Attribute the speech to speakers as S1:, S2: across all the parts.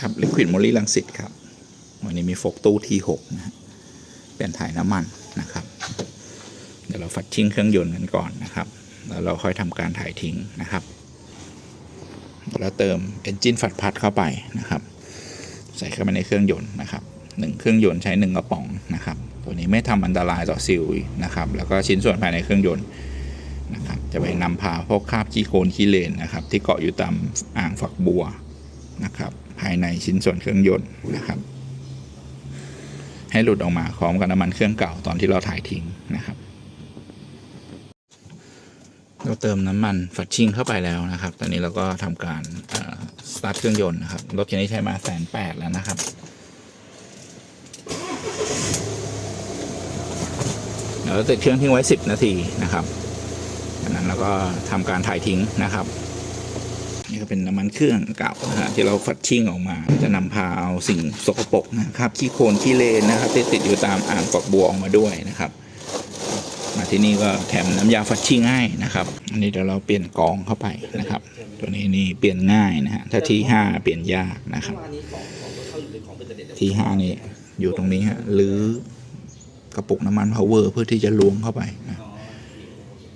S1: ครับลิควิดโมลีลังสิตครับ วันนี้มีโฟกตู้ทีหกนะเป็นถ่ายน้ำมันนะครับ เดี๋ยวเราฟัดชิ่งเครื่องยนต์กันก่อนนะครับ แล้วเราค่อยทำการถ่ายทิ้งนะครับ แล้วเติมเอนจินฝัดพัดเข้าไปนะครับ ใส่เข้าไปในเครื่องยนต์นะครับหนึ่งเครื่องยนต์ใช้หนึ่งกระป๋องนะครับ ตัวนี้ไม่ทำอันตรายต่อซิลนะครับ แล้วก็ชิ้นส่วนภายในเครื่องยนต์นะครับ จะไปนำพาพวกคราบขี้โคลนขี้เลนนะครับ ที่เกาะอยู่ตามอ่างฝักบัวนะครับายในชิ้นส่วนเครื่องยนต์นะครับ ให้หลุดออกมาพร้อมกับน้ำมันเครื่องเก่าตอนที่เราถ่ายทิ้งนะครับ เราเติมน้ำมันฝัดชิ่งเข้าไปแล้วนะครับ ตอนนี้เราก็ทำการสตาร์ทเครื่องยนต์นะครับรถคันนี้ใช้มาแสนแปดแล้วนะครับเดี๋ยวเราติดเครื่องทิ้งไว้ 10 นาทีนะครับจากนั้นเราก็ทำการถ่ายทิ้งนะครับ นี่ก็เป็นน้ำมันเครื่องเก่านะฮะที่เราฝัดชิ่งออกมา จะนำพาเอาสิ่งสกปรกนะครับขี้โคลนขี้เลนนะครับที่ติดอยู่ตามอ่างฝักบัวออกมาด้วยนะครับ มาที่นี่ก็แถมน้ำยาฟัดชิ่งให้นะครับอันนี้เดี๋ยวเราเปลี่ยนกองเข้าไปนะครับ ตัวนี้นี่เปลี่ยนง่ายนะฮะถ้าที่ห้าเปลี่ยนยากนะครับ ที่ห้านี่อยู่ตรงนี้ฮะหรือกระปุกน้ำมันพาวเวอร์เพื่อที่จะล้วงเข้าไปนะ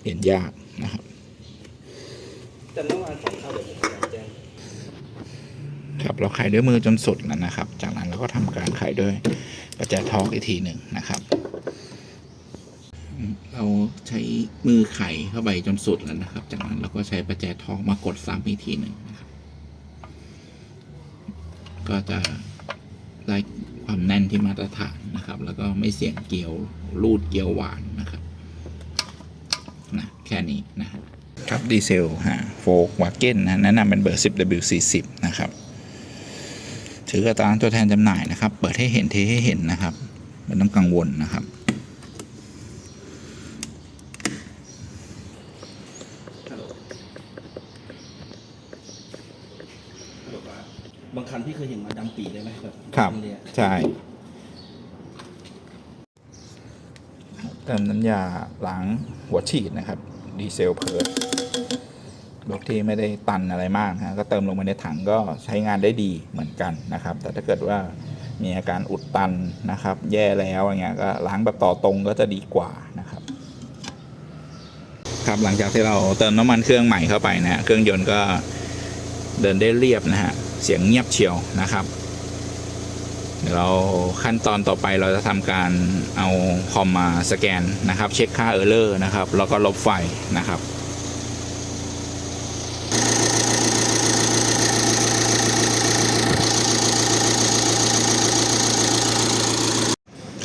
S1: เปลี่ยนยากนะครับ
S2: แต่เมื่อวานของเขาเดี๋ยวผมพยายามแจ้ง
S1: ครับเราไขด้วยมือจนสุดแล้วนะครับ จากนั้นเราก็ทำการไขด้วยประแจทอกอีกทีหนึ่งนะครับ เราใช้มือไขเข้าไปจนสุดแล้วนะครับ จากนั้นเราก็ใช้ประแจทอกมากดซ้ำอีกทีหนึ่งนะครับก็จะได้ความแน่นที่มาตรฐานนะครับ แล้วก็ไม่เสี่ยงเกี่ยวรูดเกี่ยวหวานนะครับนะแค่นี้นะครับครับดีเซลฮะโฟกวาเก้นนะแนะนำเป็นเบอร์ 10W40 นะครับ ถือกระตาตัวแทนจำหน่ายนะครับ เปิดให้เห็นเทให้เห็นนะครับไม่ต้องกังวลนะครับ
S2: บางคันพี่เคยเห็นมาดำปีได้ไหมแบบ
S1: ครับ
S2: เนี่ย
S1: ใช่เติมน้ำยาล้างหัวฉีดนะครับ ดีเซลเพิร์ด รถที่ไม่ได้ตันอะไรมากนะก็เติมลงไปในถังก็ใช้งานได้ดีเหมือนกันนะครับ แต่ถ้าเกิดว่ามีอาการอุดตันนะครับ แย่แล้วอย่างเงี้ยก็ล้างแบบต่อตรงก็จะดีกว่านะครับ ครับหลังจากที่เราเติมน้ำมันเครื่องใหม่เข้าไปนะฮะเครื่องยนต์ก็เดินได้เรียบนะฮะเสียงเงียบเชียวนะครับเดี๋ยวเราขั้นตอนต่อไปเราจะทำการเอาคอมมาสแกนนะครับ เช็คค่าเออร์เลอร์นะครับ แล้วก็ลบไฟนะครับ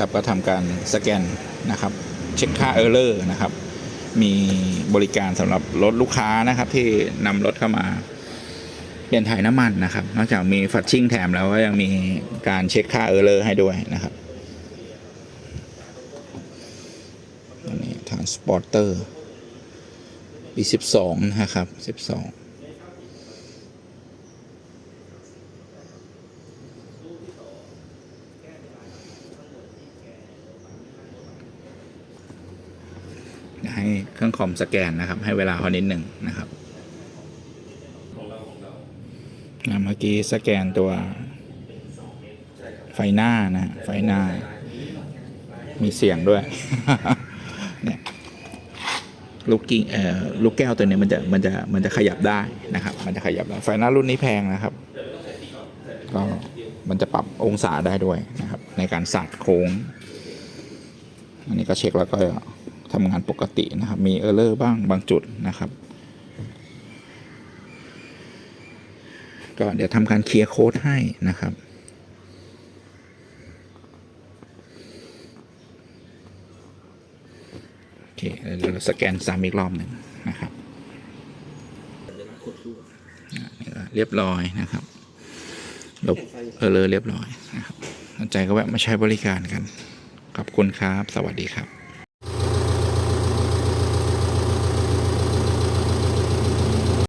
S1: นะครัก็ทำการสแกนนะครับ เช็คค่าเออร์เลอร์นะครับ มีบริการสำหรับรถลูกค้านะครับ ที่นำรถเข้ามาเปลี่ยนถ่ายน้ำมันนะครับ นอกจากมีฟัดชิ่งแถมแล้วก็ยังมีการเช็คค่าเออร์เลอร์ให้ด้วยนะครับอันนี้ทางสปอร์เตอร์ปี 12 นะครับ 12 ให้เครื่องคอมสแกนนะครับ ให้เวลาเขานิดหนึ่งนะครับเมื่อกี้สแกนตัวไฟหน้านะไฟหน้า มีเสียงด้วยเนี่ยลูกกิ้งเอ่อลูกแก้วตัวนี้มันจะมันจะมันจะขยับได้นะครับ มันจะขยับได้ไฟหน้ารุ่นนี้แพงนะครับก็มันจะปรับองศาได้ด้วยนะครับ ในการสัดโค้ง อันนี้ก็เช็คแล้วก็ ทำงานปกตินะครับ มีเออร์เลอร์บ้างบางจุดนะครับ ก็เดี๋ยวทำการเคลียร์โค้ดให้นะครับโอเคเดี๋ยวเราสแกนซ้ำอีกรอบหนึ่งนะครับเรียบร้อยนะครับลบเออเลอร์เรียบร้อยนะครับสนใจก็แวะมาใช้บริการกันขอบคุณครับ สวัสดีครับ